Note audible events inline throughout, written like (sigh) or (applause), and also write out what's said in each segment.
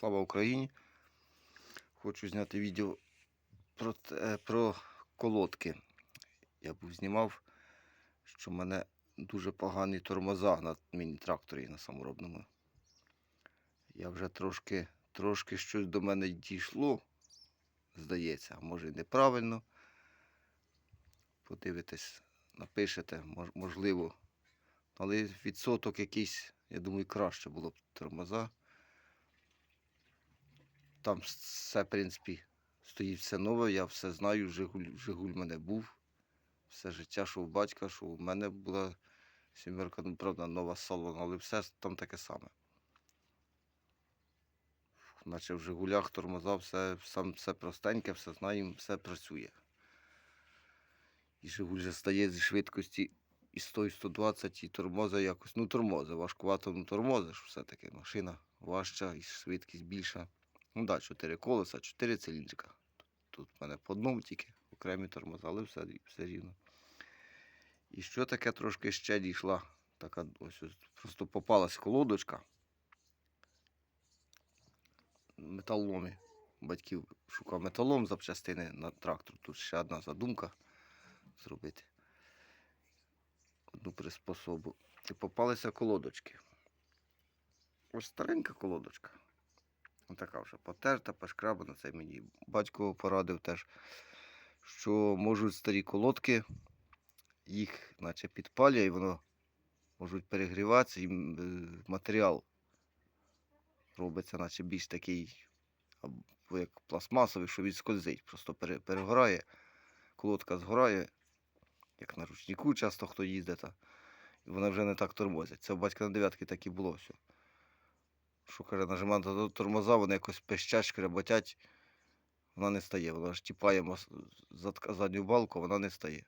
Слава Україні! Хочу зняти відео про, про колодки. Я був знімав, що в мене дуже погані тормоза на міні-тракторі на саморобному. Я вже трошки, трошки щось до мене дійшло, здається, може неправильно. Подивитесь, напишете, можливо. Але відсоток якийсь, я думаю, краще було б тормоза. Там все, в принципі, стоїть все нове, я все знаю, Жигуль, Жигуль мене був. Все життя, що у батька, що у мене була сімерка, ну, правда, нова салон, але все там таке саме. Наче в Жигулях тормоза, все, сам, все простеньке, все знаємо, все працює. І Жигуль же стає зі швидкості і 100, і 120, і тормоза якось. Ну, тормози, важкувато, ну тормозиш все-таки. Машина важча і швидкість більша. Ну так, да, 4 колеса, 4 циліндрика. Тут в мене по одному тільки окремі тормоза, але все, все рівно. І що таке трошки ще дійшла? Така ось, ось просто попалась колодочка. Металоломі. Батьків шукав металом запчастини на трактор. Тут ще одна задумка зробити. Одну приспособу. І попалися колодочки. Ось старенька колодочка. Така вже потерта, пошкрабана. Це мені батько порадив теж, що можуть старі колодки, їх наче підпалює, і воно можуть перегріватися, і е, матеріал робиться, наче більш такий, або як пластмасовий, що він скользить, просто перегорає, колодка згорає, як на ручнику часто хто їздить, вона вже не так тормозить. Це у батька на дев'ятки так і було все. Що каже, нажимати на тормоза, вони якось пищать, шкреботять, вона не стає. Вона ж тіпаємо задню балку, вона не стає.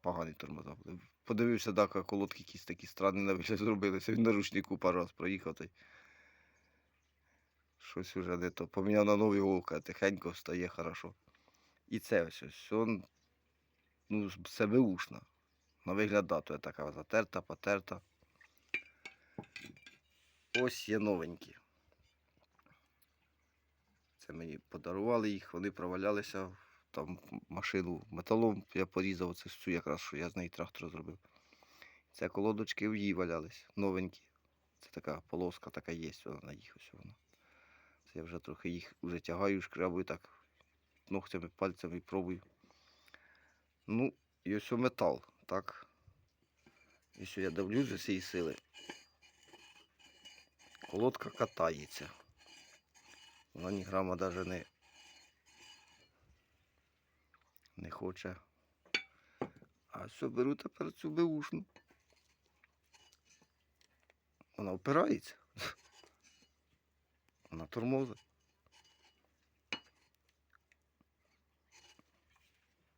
Погані тормоза. Подивився, так, колодки якісь такі странні на вигляд (laughs) зробилися. Він на ручнику пару раз проїхав. Та й... Щось уже не то. Поміняв на нові вовка, тихенько встає хорошо. І це ось ось. Он, ну, це беушна. На вигляд, да, є така затерта, потерта. Ось є новенькі. Це мені подарували їх, вони провалялися там машину металом. Я порізав це цю якраз, що я з неї трактор зробив. Це колодочки в їй валялись, новенькі. Це така полоска, така є вона на їх ось вона. Це я вже трохи їх вже тягаю, шкрябую так ногтями, пальцями пробую. Ну, і ось метал, так. І що я давлю з цієї сили. Колодка катається. Вона ні грама навіть не, не хоче. А все, беру тепер цю беушну. Вона опирається. (laughs) Вона тормозить.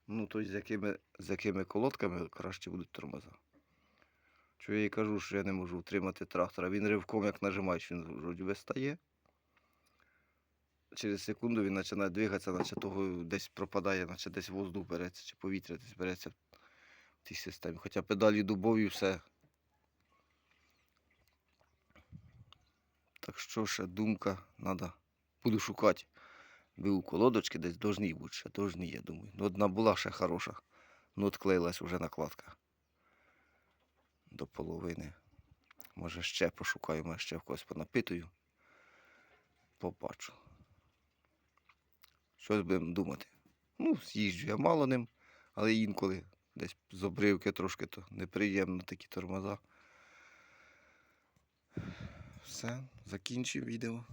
Ну, то з якими, з якими колодками краще будуть тормоза. Що я їй кажу, що я не можу утримати трактора. Він ривком, як нажимаєш, він вроді би стає. Через секунду він починає двигатися, наче того десь пропадає, наче десь воздух береться, чи повітря десь береться в тій системі. Хоча педалі дубові все. Так що ще думка, треба. Буду шукати. БУ колодочки десь должні бути, ще должні, я думаю. Ну, одна була ще хороша. Ну, отклеїлась уже накладка. До половини. Може ще пошукаю, може ще в когось понапитую. Побачу. Щось будемо думати. Ну, з'їжджу я мало ним, але інколи десь з обривки трошки то неприємно такі тормоза. Все, закінчив відео.